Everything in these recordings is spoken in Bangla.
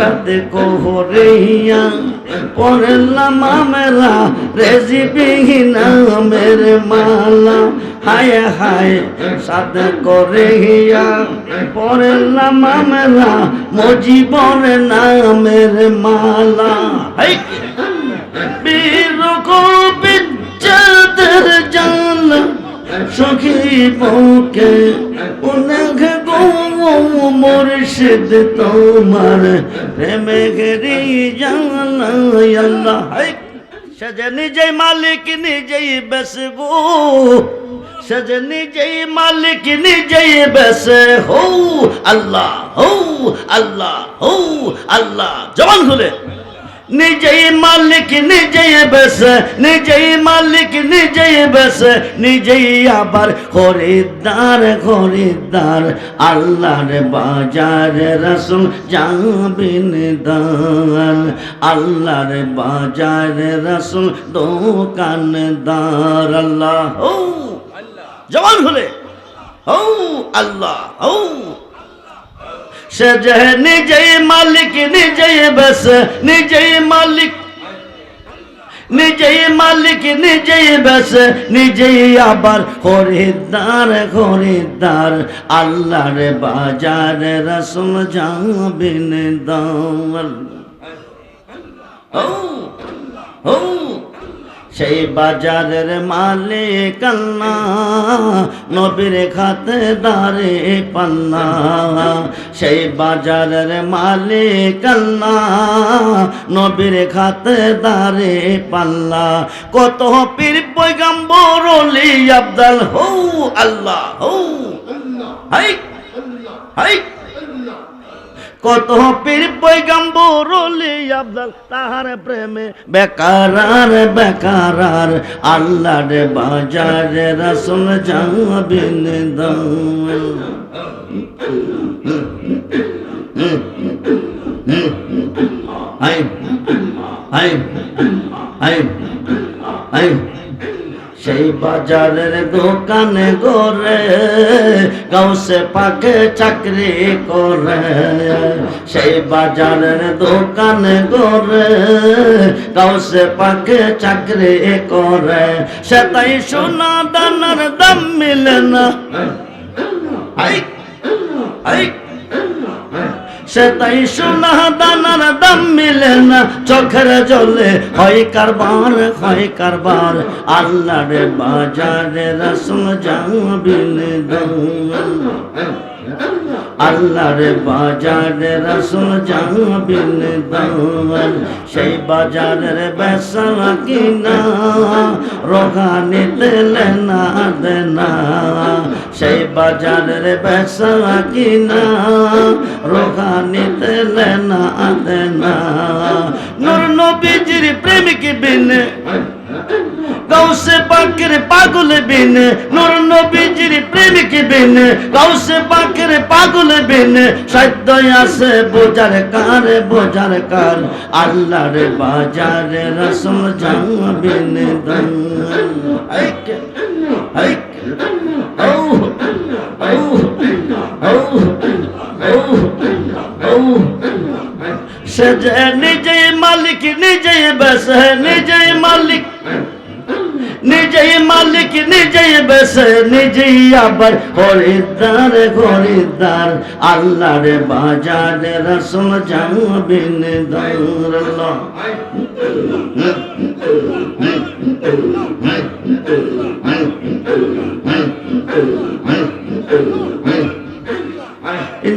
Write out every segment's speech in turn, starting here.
সাথে কোহরিয়া পড়লাম আমরা রেজিবিহীনা মেরে মালা। হায় হায় সাথে করিয়া পড়লাম আমরা মজিবর নামের মালা। হাই! বীর গোবিচাদের জান সখী বউকে অনেক গো মুর্শিদ তোমার প্রেমে গেরি জানা আল্লাহ। হাই, সে নিজেই মালিক, নিজেই বেসবো সে নিজেই মালিক, নিজেই বেসে হো আল্লাহ হো আল্লাহ হো আল্লাহ। জবান খুলে। নিজেই মালিক, নিজেই বেসে নিজেই মালিক, নিজেই বেসে নিজেই আবার খরিদ্দার খরিদ্দার, আল্লাহর বাজার রসুল যাবিন দান আল্লাহর বাজার রসুল দোকানদার, আল্লাহ জবান হলে হো আল্লাহ হো সে যে নিজেই মালিক, নিজেই বেস নিজেই মালিক। নিজেই মালিক, নিজেই বেস নিজেই আবার খরিদ্দার খরিদ্দার। আল্লাহর বাজার রসুল যাবিন দাল ও ও সেই বাজারের মালিক নবীর খাতে দারে পাল্লা। সেই বাজারের মালিক নবীর খাতে দারে পাল্লা। কত পীর পৈগম্বর অলি আব্দাল হৌ, আল্লাহ হৌ। হাই হাই। কত পীর পৈগম্বর আব্দাল তাহার প্রেমে বেকারার বেকারার, আল্লাহর বাজারে রসুল যাবিন দাল হাই হাই হাই হাই। সেই বাজারের দোকানে গোরে গাউসে পাকে চাকরি করে। সেই বাজারের দোকানে গোরে গাউসে পাকে চাকরি করে। সে তাই সোনা দানার দাম মিলে না। হাই হাই সে তাই সোনা দানার দাম মিলে না, চোখের জলে হয় কারবার হয় কারবার। আল্লাহর বাজারে রসুল যাবিন আল্লাহর বাজারে রসুল যাবিন দাল সেই বাজারের বেসা কিনা রোগানিতে লেনা দেনা, সেই বাজারের বেসা কিনা রোগানিতে লেনা দেনা। নূর নবীজির প্রেমিক বিনে গাউসে পাকের পাগল বিন নূর নবীজির প্রেমিক বিন গাউসে পাকের পাগল বিন সাধ্য আছে বোঝার কার বোঝার কার আল্লাহর বাজারে রসম যাবিন দন হাইক হাইক ও ও ও ও ও সে যে নিজেই মালিক নিজেই বেস নিজেই মালিক নিজেই মালিক, নিজেই বেসে নিজেই আবার খরিদ্দার খরিদ্দার আল্লাহর বাজারে রসম যাবিন দৌড়ল্লাহ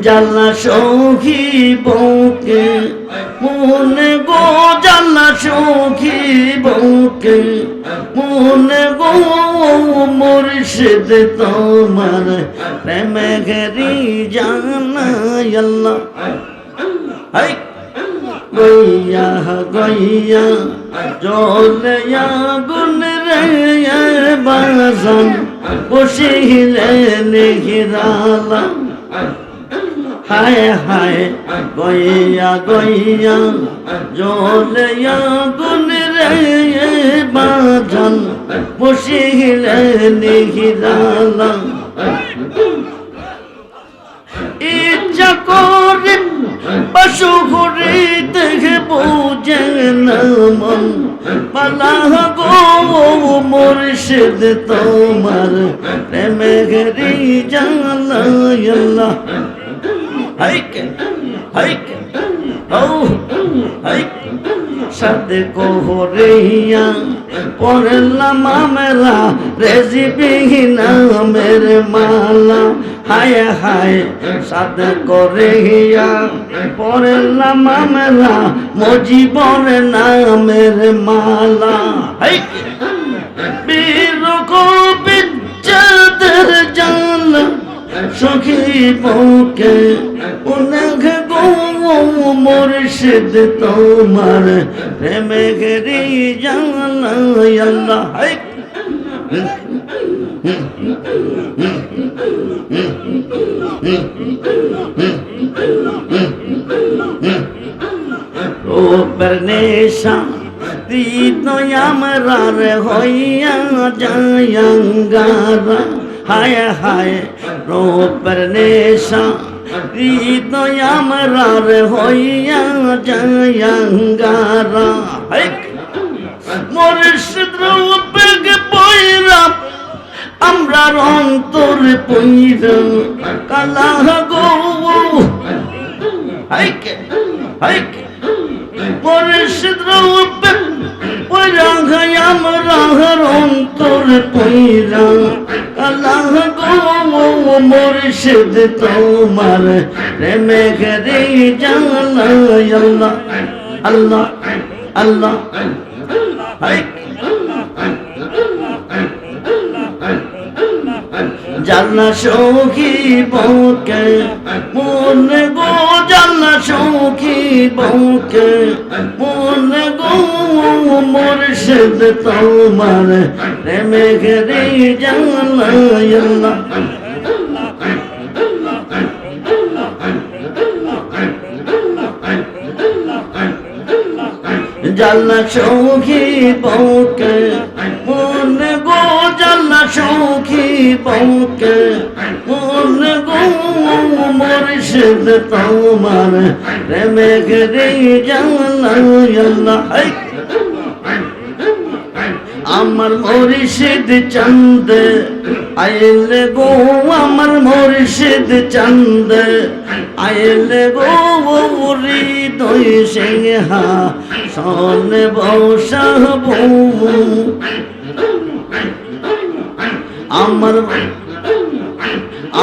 জাল্লা সৌখী বউকে, মনে গো জাল্লা সৌখী বউকে। মনে গো মুর্শিদ তোমার প্রেমে ঘেরি জানা গইয়া গইয়া, জলিয়া গুন রে বাসন বসিলে নিহিরালা। হায় হায়, গইয়া গইয়া, জলিয়া গুন বাজন বসিলে নিহিলালা। ইচ্ছা করে বাসু করে দেখে বোঝে না মন। পালা গো মুর্শিদ তোমার প্রেমে গেরি জালা আল্লাহ হাইকে হাইকে ও হাইকে। সাথে কোহরিয়া পড়লাম আমরা রেজিবিহীনা মেরে মালা। হায় হায় সাথে করিয়া পড়লাম আমরা মজিবর নামের মালা। হাইকে বীর কবির চাঁদের জানলা সখী বউকে উনঘ গো মুর্শিদ তোমার প্রেমে গেরি জানা আল্লাহ রূপের নেশা হৃদয় আমরার হইয়া যায়াঙ্গারা হায় হায়। রূপের নেশা হৃদয় আমরার হইয়া যায়াঙ্গারা হায় মুর্শিদ রূপে বইরা আমরা অন্তর পইরা কালা গো হাইকে হাইকে মুর্শিদ রূপে পইরা গায় আমরা অন্তর পইরা কালা গো মুর্শিদ তোমার প্রেমে গরে জানা আল্লাহ আল্লাহ আল্লাহ জান্না সৌখী বউকে, মনে গো জান্না সৌখী বউকে, মনে গো মুর্শিদ তোমার প্রেমে ঘরে জানা আল্লাহ। জাল্লা সৌখী বউকে মন গো জাল্লা সৌখী বউকে মন গো মুর্শিদ তোমার প্রেমে ঘরে জাল্লা আল্লাহ আমার মুর্শিদ চন্দ আইলে গো আমার মুর্শিদ চন্দ আইলে গো হৃদয় সিংহা। সন বৌসাহ আমার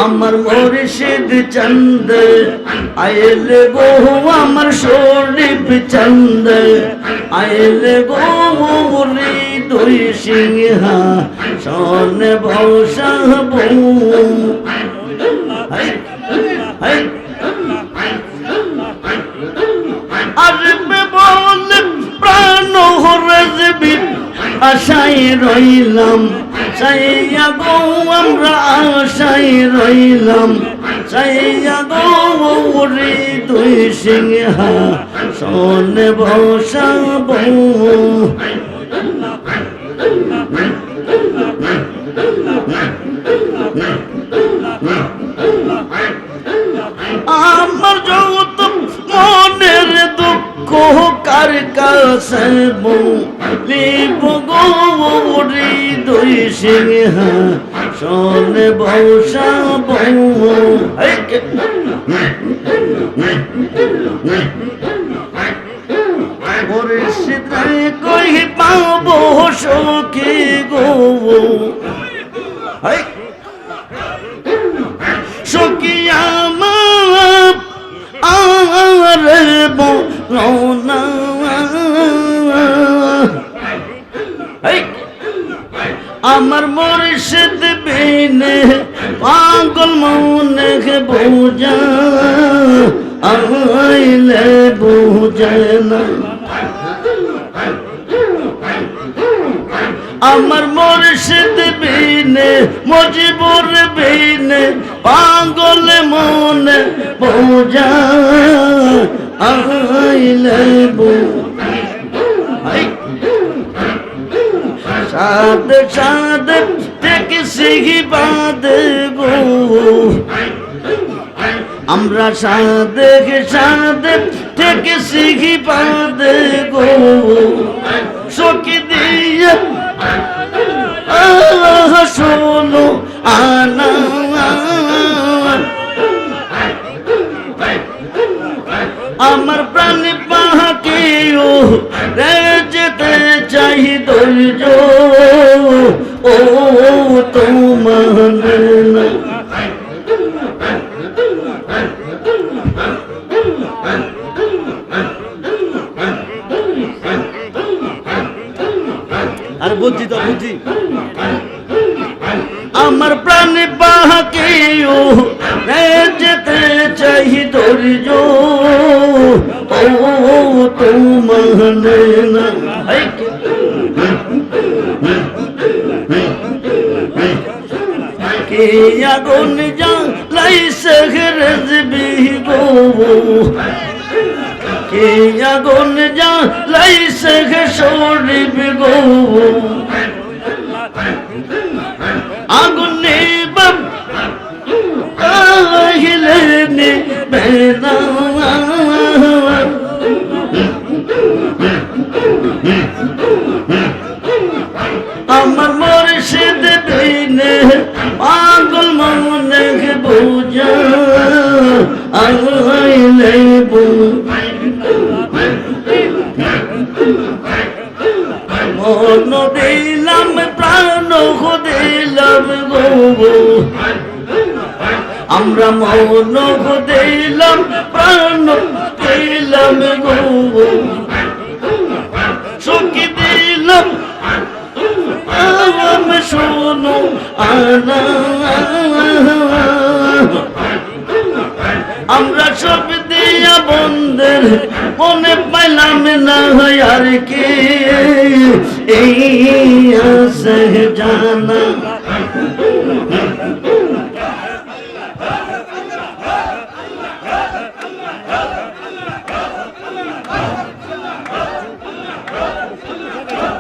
আমার মুর্শিদ চন্দ আইল গো আমার শরীফ চন্দ আইল গো দুই সিংহা সন হাই আসবে বলে প্রাণ হরজবি রইলাম। সাইয়া গো, আমরা আশায় রইলাম। সাইয়া গো রে দুই সিংহা সন বসাব আমার যত মনের দুঃখ কার কাছে লিপ গৌরী দুই সিংহা সন বৌসা বৌ কই পাবো সখী গো? সখী আমার আর বলনা আমার মুর্শিদ বিনে পাগল মনে বোঝা আইলে বুঝে না। আমার মুর্শিদ বিনে, মজিবুর বিনে, পাগল মনে বোঝা আইলে সাদ সাদ থেকে সিহি বাদ গো আমরা সাদে, সাদ থেকে সিহি বাদ গো সখী দিয়ে শোনো আনা আমার প্রাণ পাহাকেও যেতে চাই ধৈর্য ও তোমার না কে- আগুন জ্বালাই সেহরজবি গো কে আগুন জ্বালাই সেহ শরীব গো আগুন নেবাম আহিলে নে মন দিলাম, প্রাণ দিলাম গো আমরা মন দিলাম, প্রাণ দিলাম গো সুখী দিলাম শোনো আনা। আমরা সব দিয়া বন্ধের মনে পাইলাম না আর কি এই আছে জানা